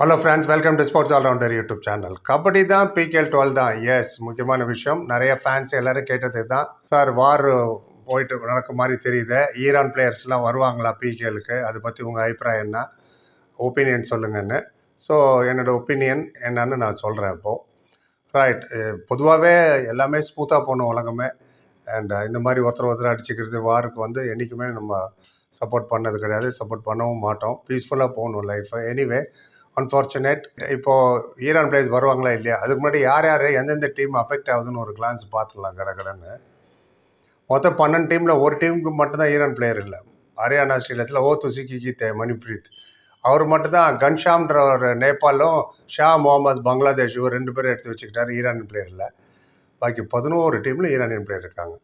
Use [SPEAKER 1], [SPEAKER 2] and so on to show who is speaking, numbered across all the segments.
[SPEAKER 1] Hello friends welcome to sports allrounder YouTube channel kabaddi தான் PKL twelve தான். S முக்கியமான விஷயம். நிறைய ஃபேன்ஸ் எல்லாரும் கேட்டது தான். சார் வார் போயிட்டு நடக்க மாதிரி தெரியுது. ஈரான் பிளேயர்ஸ்லாம் வருவாங்களா பிகேலுக்கு அதை பற்றி உங்கள் அபிப்பிராயம் என்ன? ஒப்பீனியன் சொல்லுங்கன்னு. ஸோ என்னோடய ஒப்பீனியன் என்னன்னு நான் சொல்கிறேன் இப்போது ரைட் பொதுவாகவே எல்லாமே ஸ்மூத்தாக போகணும் உலகமே. அண்ட் இந்த மாதிரி ஒருத்தர் ஒருத்தர் அடிச்சுக்கிறது வாருக்கு வந்து என்றைக்குமே நம்ம சப்போர்ட் பண்ணது கிடையாது. சப்போர்ட் பண்ணவும் மாட்டோம். பீஸ்ஃபுல்லாக போகணும் லைஃப் எனிவே அன்ஃபார்ச்சுனேட் இப்போது ஈரான் பிளேயர்ஸ் வருவாங்களா இல்லையா? அதுக்கு முன்னாடி யார் யார் எந்தெந்த டீம் அஃபெக்ட் ஆகுதுன்னு ஒரு கிளான்ஸ் பார்த்துடலாம் கடகடன்னு மொத்தம் பன்னெண்டு டீமில் ஒரு டீமுக்கு மட்டும்தான் ஈரான் பிளேயர் இல்லை. ஹரியானா ஸ்ரீலத்தில் ஓ துசிக்கி கீதே மணிப்ரீத் அவர் மட்டும்தான் கன்ஷாம்ன்ற ஒரு நேபாளும் ஷா முகமது பங்களாதேஷ் இவர் ரெண்டு பேரும் எடுத்து வச்சுக்கிட்டார் ஈரானியன் பிளேயரில் பாக்கி பதினோரு டீமில் ஈரானியன் பிளேயர் இருக்காங்க.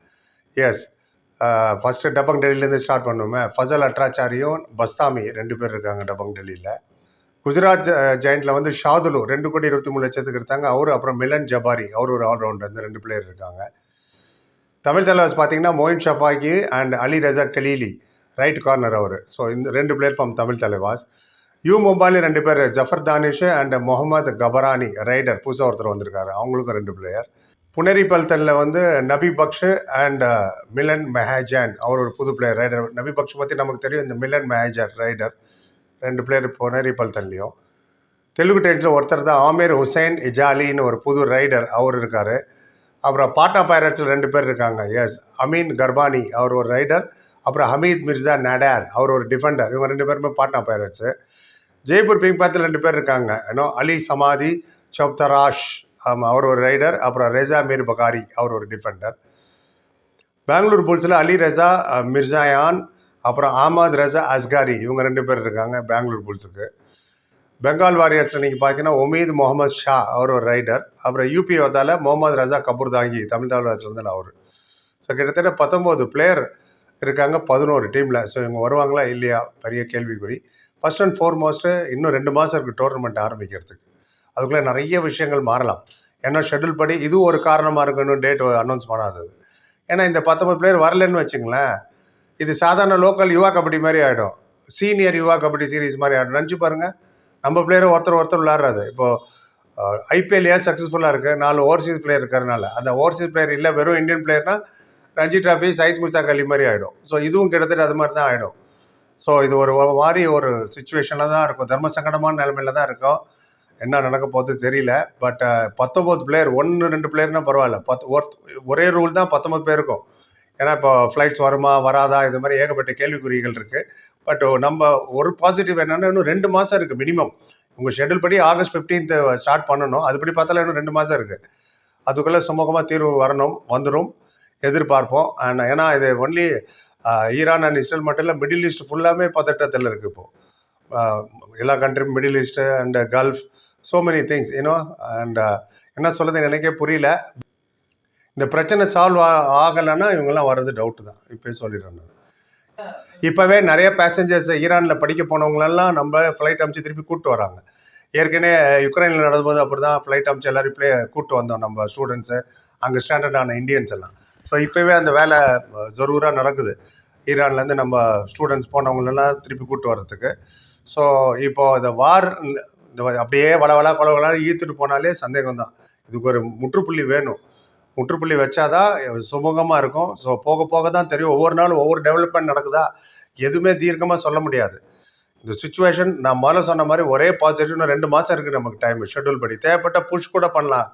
[SPEAKER 1] எஸ் ஃபஸ்ட்டு டபங் டெல்லியிலேருந்து ஸ்டார்ட் பண்ணுவோமே. ஃபசல் அட்ராச்சாரியும் பஸ்தாமி ரெண்டு பேர் இருக்காங்க டபங் டெல்லியில். குஜராத் ஜெயிண்டில் வந்து ஷாதுலு ரெண்டு கோடி இருபத்தி மூணு லட்சத்துக்கு எடுத்தாங்க. அவரு அப்புறம் மிலன் ஜபாரி அவர் ஒரு ஆல்ரவுண்டர். இந்த ரெண்டு பிளேயர் இருக்காங்க. தமிழ் தலைவர்ஸ் பார்த்தீங்கன்னா Moein Shabaki and Ali Reza Khalili. Right corner our. So இந்த ரெண்டு player from Tamil Thalaivas. U மும்பாலி ரெண்டு பேர் Zafar Danish and Mohammad Kabrani raider புதுசாக ஒருத்தர் வந்திருக்காரு. அவங்களுக்கும் ரெண்டு பிளேயர் புனேரி பல்தனில் வந்து நபி பக்ஷ் அண்ட் மிலன் மெஹாஜான். அவர் ஒரு புது பிளேயர் ரைடர் நபி பக்ஷ் பற்றி நமக்கு தெரியும். இந்த மிலன் மெஹாஜான் ரைடர் ரெண்டு பிளேயர் புனேரி பல்தன்லேயும் தெலுங்கு டைட்டில் ஒருத்தர் தான் ஆமீர் ஹுசைன் இஜாலின்னு ஒரு புது ரைடர் அவர் இருக்கார். அப்புறம் பாட்னா பைரட்ஸில் ரெண்டு பேர் இருக்காங்க. எஸ் அமீன் கர்பானி அவர் ஒரு ரைடர் அப்புறம் ஹமீத் மிர்சா நடார் அவர் ஒரு டிஃபெண்டர் இவங்க ரெண்டு பேருமே பாட்னா பைரட்ஸு ஜெய்ப்பூர் பிங்க் பேத்தில் ரெண்டு பேர் இருக்காங்க. ஏன்னோ அலி சமாதி சௌப்தராஷ் ஆமாம் அவர் ஒரு ரைடர் அப்புறம் ரெசா மீர் பகாரி அவர் ஒரு டிஃபெண்டர் பெங்களூர் புல்ஸில் அலி ரெசா மிர்சாயான் அப்புறம் ஆமாத் ரசா அஸ்காரி இவங்க ரெண்டு பேர் இருக்காங்க பெங்களூர் புல்ஸுக்கு பெங்கால் வாரியர்ஸில் நீங்கள் பார்த்தீங்கன்னா உமீத் முகமது ஷா அவர் ஒரு ரைடர் அப்புறம் யூபி வந்தால முகமது ரசா கபூர் தாங்கி தமிழ் தலைவாசிலேருந்து அவர். ஸோ கிட்டத்தட்ட பத்தொம்போது பிளேயர் இருக்காங்க பதினோரு டீமில் ஸோ இவங்க வருவாங்களா இல்லையா? பெரிய கேள்விக்குறி. ஃபஸ்ட் அண்ட் ஃபோர்மோஸ்ட்டு இன்னும் ரெண்டு மாதம் இருக்குது டோர்னமெண்ட் ஆரம்பிக்கிறதுக்கு. அதுக்குள்ளே நிறைய விஷயங்கள் மாறலாம். ஏன்னா ஷெட்யூல் படி இது ஒரு காரணமாக இருக்கணும் டேட் அனௌன்ஸ் பண்ணாதது. ஏன்னா இந்த பத்தொம்பது பிளேயர் வரலன்னு வச்சுங்களேன் இது சாதாரண லோக்கல் யுவா கபடி மாதிரி ஆகிடும் சீனியர் யுவா கபடி சீரிஸ் மாதிரி ஆகிடும் நினச்சி பாருங்கள் நம்ம பிளேயரும் ஒருத்தர் ஒருத்தர் விளாட்றாரு இப்போது ஐபிஎல் ஏன் சக்ஸஸ்ஃபுல்லாக இருக்குது நாலு ஓவர்சீஸ் பிளேயர் இருக்கிறனால அந்த ஓவர்சீஸ் பிளேயர் இல்லை வெறும் இந்தியன் பிளேயர்னா ரஞ்சி டிராஃபி சயித் முஸ்தாக் அலி மாதிரி ஆகிடும் ஸோ இதுவும் கிட்டத்தட்ட அது மாதிரி தான் ஆகிடும் ஸோ இது ஒரு மாதிரி ஒரு சுச்சுவேஷனில் தான் இருக்கும். தர்ம சங்கடமான நிலைமையில தான் இருக்கும். என்ன நடக்க போகுது தெரியல. பட் பத்தொம்போது பிளேயர் ஒன்று ரெண்டு பிளேயர்னா பரவாயில்ல. பத்து ஒருத்- ஒரே ரூல் தான் பத்தொம்பது பேருக்கும். ஏன்னா இப்போ ஃப்ளைட்ஸ் வருமா வராதா இது மாதிரி ஏகப்பட்ட கேள்விக்குறிகள் இருக்குது பட் நம்ம ஒரு பாசிட்டிவ் என்னென்னா இன்னும் ரெண்டு மாதம் இருக்குது மினிமம் உங்கள் ஷெட்யூல் படி ஆகஸ்ட் 15th ஸ்டார்ட் பண்ணணும். அதுபடி பார்த்தாலும் இன்னும் ரெண்டு மாதம் இருக்குது அதுக்குள்ளே சுமூகமாக தீர்வு வரணும் வந்துடும் எதிர்பார்ப்போம். அண்ட் ஏன்னா இது ஒன்லி ஈரான் அண்ட் இஸ்ரேல் மட்டும் இல்லை மிடில் ஈஸ்ட் ஃபுல்லாமே பதட்டத்தில் இருக்குது இப்போது எல்லா கண்ட்ரியும் Middle East and Gulf so many things you know and என்ன சொல்றது எனக்கே புரியல. இந்த பிரச்சனை சால்வ் ஆகலைன்னா இவங்கெல்லாம் வர்றது டவுட்டு தான். இப்போயே சொல்லிடுறேன் நான். இப்போவே நிறைய பேசஞ்சர்ஸ் ஈரானில் படிக்க போனவங்களெல்லாம் நம்ம ஃப்ளைட் அமுச்சு திருப்பி கூப்பிட்டு வராங்க. ஏற்கனவே யுக்ரைனில் நடந்தபோது அப்படி தான் ஃப்ளைட் அமுச்சு எல்லாரும் ப்ளே கூப்பிட்டு வந்தோம் நம்ம ஸ்டூடெண்ட்ஸு அங்கே ஸ்டாண்டர்டான இந்தியன்ஸ் எல்லாம். ஸோ இப்போவே அந்த வேலை ஜரூராக நடக்குது. ஈரான்லேருந்து நம்ம ஸ்டூடெண்ட்ஸ் போனவங்களெல்லாம் திருப்பி கூப்பிட்டு வர்றதுக்கு. ஸோ இப்போ இந்த வார் இந்த அப்படியே வளவலா கொலவலா ஈர்த்துட்டு போனாலே சந்தேகம் தான் இதுக்கு ஒரு முற்றுப்புள்ளி வேணும். முற்றுப்புள்ளி வச்சாதான் சுமூகமாக இருக்கும். ஸோ போக போக தான் தெரியும். ஒவ்வொரு நாளும் ஒவ்வொரு டெவலப்மெண்ட் நடக்குதா? எதுவுமே தீர்க்கமாக சொல்ல முடியாது. இந்த சுச்சுவேஷன் நான் முதல்ல சொன்ன மாதிரி ஒரே பாசிட்டிவ்னு ரெண்டு மாதம் இருக்குது நமக்கு டைம் ஷெட்யூல் படி. தேவைப்பட்ட புஷ் கூட பண்ணலாம்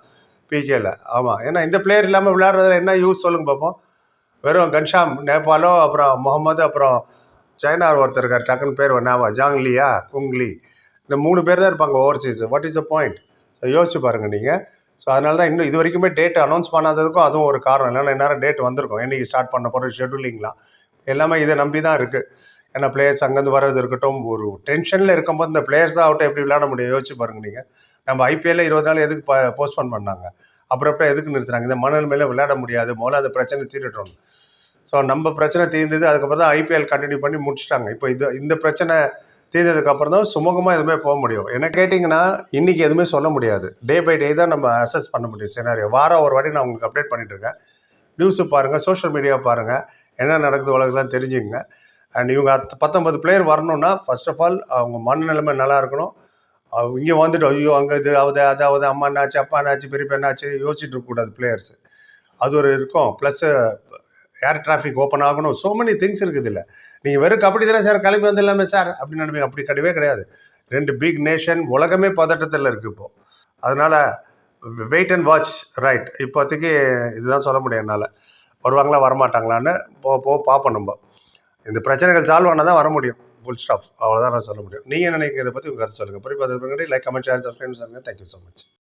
[SPEAKER 1] பிகேல ஆமாம் ஏன்னா இந்த பிளேயர் இல்லாமல் விளையாடுறதுல என்ன யூஸ் சொல்லுங்க பார்ப்போம் வெறும் கன்ஷாம் நேபாளோ அப்புறம் முகமது அப்புறம் சைனா ஒருத்தர் இருக்கார். டக்குன்னு பேர் நாவா ஜாங்லியா குங்லி இந்த மூணு பேர் தான் இருப்பாங்க overseas what is the point so யோசிச்சு பாருங்கள் நீங்கள் ஸோ அதனால தான் இன்னும் இது வரைக்குமே டேட் அனௌன்ஸ் பண்ணாததுக்கும் அதுவும் ஒரு காரணம். இல்லைன்னா நேரம் டேட் வந்திருக்கும். என்னைக்கு ஸ்டார்ட் பண்ண போகிற ஷெட்யூலிங்லாம் எல்லாமே இதை நம்பி தான் இருக்குது ஏன்னா பிளேயர்ஸ் அங்கேருந்து வர்றது இருக்கட்டும் ஒரு டென்ஷனில் இருக்கும்போது இந்த பிளேயர்ஸ் தான் அவுட்டை எப்படி விளையாட முடியும்? யோசிச்சு பாருங்க நீங்கள் நம்ம ஐபிஎல்ல இருபது நாள் எதுக்கு போஸ்ட்போன் பண்ணாங்க? அப்புறம் அப்புறம் எதுக்கு நிறுத்துறாங்க? இந்த மணல் மேலே விளையாட முடியாது. முதல்ல அந்த பிரச்சனை தீரட்டும். ஸோ நம்ம பிரச்சனை தீர்ந்தது அதுக்கப்புறம் தான் ஐபிஎல் கண்டினியூ பண்ணி முடிச்சிட்டாங்க. இப்போ இது இந்த பிரச்சனை தீர்ந்ததுக்கப்புறம் தான் சுமூகமாக எதுவுமே போக முடியும். என்ன கேட்டிங்கன்னா இன்றைக்கி எதுவுமே சொல்ல முடியாது. டே பை டே தான் நம்ம அசஸ் பண்ண முடியும் சினாரியோ வாரம் ஒரு வாட்டி நான் உங்களுக்கு அப்டேட் பண்ணிட்டு இருக்கேன். நியூஸு பாருங்கள் சோஷியல் மீடியா பாருங்கள் என்ன நடக்குது உலகெல்லாம் தெரிஞ்சுங்க அண்ட் இவங்க அத் பத்தொன்பது பிளேயர் வரணும்னா ஃபர்ஸ்ட் ஆஃப் ஆல் அவங்க மனநிலைமை நல்லா இருக்கணும். இங்கே வந்துட்டு ஐயோ அங்கே இது அது அதாவது அம்மா என்னாச்சு அப்பா என்னாச்சு பெரியப்பா என்னாச்சு யோசிச்சுட்டு இருக்கக்கூடாது பிளேயர்ஸ் அது ஒரு இருக்கும். ப்ளஸ்ஸு ஏர் டிராஃபிக் ஓப்பன் ஆகணும். ஸோ மெனி திங்ஸ் இருக்குது இல்லை நீங்கள் வெறும் கபடி தானே சார் கிளம்பி வந்துடலாமே சார் அப்படின்னு நினைப்பீங்க. அப்படி கிடையவே கிடையாது. ரெண்டு பிக் நேஷன் உலகமே பதட்டத்தில் இருக்குது இப்போது அதனால் வெயிட் அண்ட் வாட்ச் ரைட் இப்போதைக்கு இதுதான் சொல்ல முடியும் என்னால். வருவாங்களா வரமாட்டாங்களான்னு போ போ பார்ப்போம் நம்ம. இந்த பிரச்சனைகள் சால்வ் ஆனால் தான் வர முடியும். ஃபுல் ஸ்டாப் அவ்வளோதான் நான் சொல்ல முடியும். நீங்கள் என்ன நினைக்கிறத பற்றி உங்கள் கருத்து சொல்லுங்கள் புரிப்பது லைக் கமெண்ட் ஷேர் சப்ஸ்கிரைப் சொல்லுங்கள் தேங்க்யூ ஸோ மச்